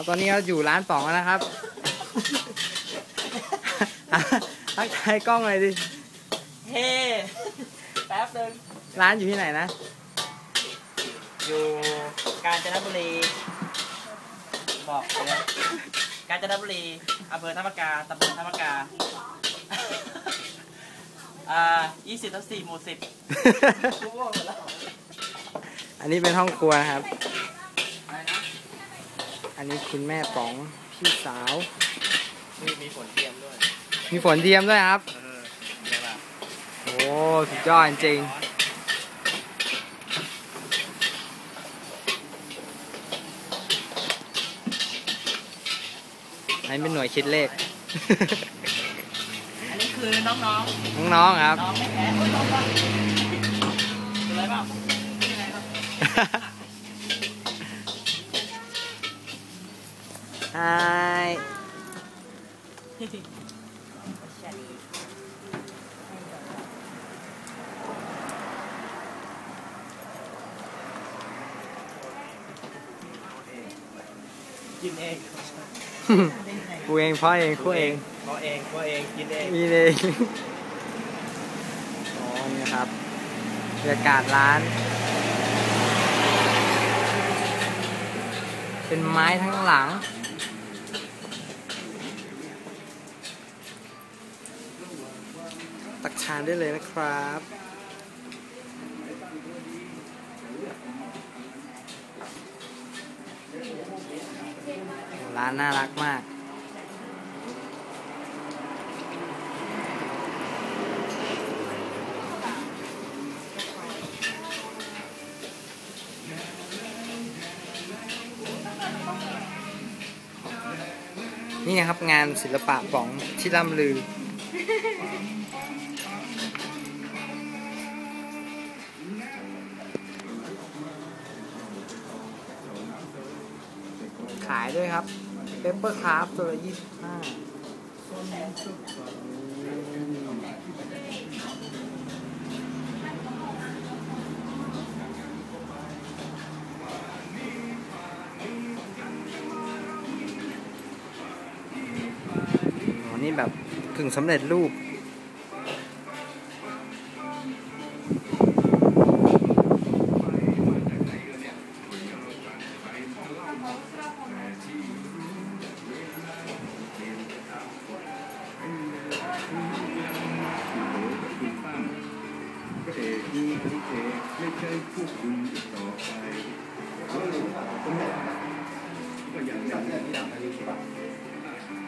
ครับตอนนี้เราอยู่ร้านป๋องแล้วนะครับทักทายกล้องเลยดิเฮ้แป๊บนึงร้านอยู่ที่ไหนนะ อยู่กาญจนบุรี บอกไปเลยกาญจนบุรีอำเภอธรรมกาตำบลธรรมกาอ่า20ทับ4หมู่10กูบอกหมดแล้วอันนี้เป็นห้องครัวนะครับอะไรนะ อันนี้คุณแม่ป๋องพี่สาวมีมีฝนเทียมด้วย มีฝนเทียมด้วยครับเออเดี๋ยวล่ะโอ้สุดยอดจริงๆอันนี้เป็นหน่วยคิดเลข อันนี้คือน้องๆ น้องๆครับ น้องไม่แพ้โอ้ยน้องบ้างเป็นไรบ้างเป็นไรครับ ไฮ กินเองกูเองพ่อเองคู่เองเขาเองเขาเองกินเองมีเองอ๋อนี่นะครับบรรยากาศร้าน เป็นไม้ทั้งหลังตักชานได้เลยนะครับ ร้านน่ารักมาก นี่นะครับงานศิลปะของที่ล่ำลือขายด้วยครับ เปเปอร์คราฟตัวละยี่สิบห้านี่แบบกึ่งสำเร็จรูป เอกคือพระเอกไม่ใช่พวกคุณอีกต่อไปก็เลยก็ไม่ได้ก็อย่างนั้นไม่ทำอะไร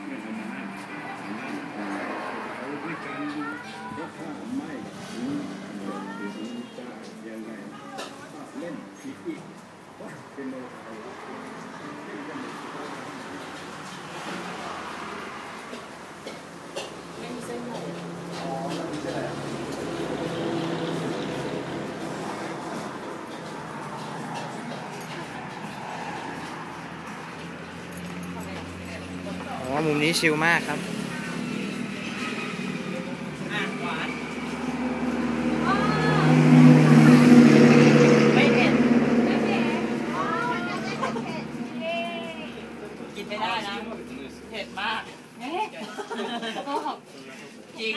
ไม่ทำอาหารเอาด้วยกันเพราะถ้าไม่ถึงถึงจะยังไงเล่นผิดอีกว่าเป็นโลกอะไร อ๋อ มุมนี้ชิลมากครับอะหวานไม่เผ็ดกินไม่ได้นะเผ็ดมากจริง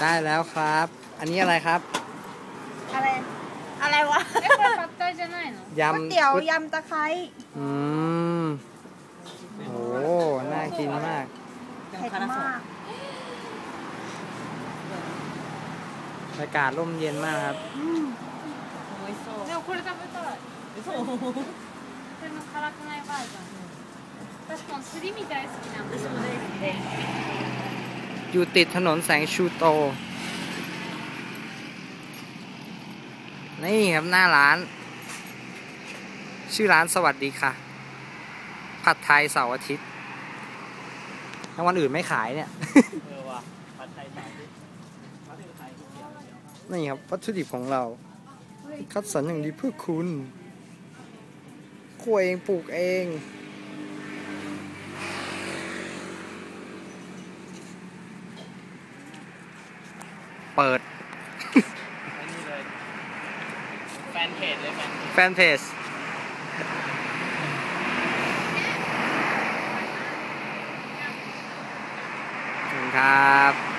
ได้แล้วครับ อันนี้อะไรครับ อะไร อะไรวะ えこれパッタイじゃないの ย ก๋วย ำ เตี๋ยว ก๋วย ยำตะไคร้ อืม โอ้น่ากินมาก เผ็ดมาก บรรยากาศร่มเย็นมากครับ でもこれ食べたいそうこれの辛くないバージョン私このすり身大好きなんですよ อยู่ติดถนนแสงชูโต นี่ครับหน้าร้าน ชื่อร้านสวัสดีค่ะ ผัดไทยเสาร์อาทิตย์ถ้าวันอื่นไม่ขายเนี่ย เออว่ะผัดไทยสามดิผัดไทยเดียวเดียวนี่ครับวัตถุดิบของเรา คัดสรรอย่างดีเพื่อคุณคั่วเองปลูกเอง เปิด ไอ้นี่เลย แฟนเพจจเลยแฟนแฟนเพจขอบคุณ ครับ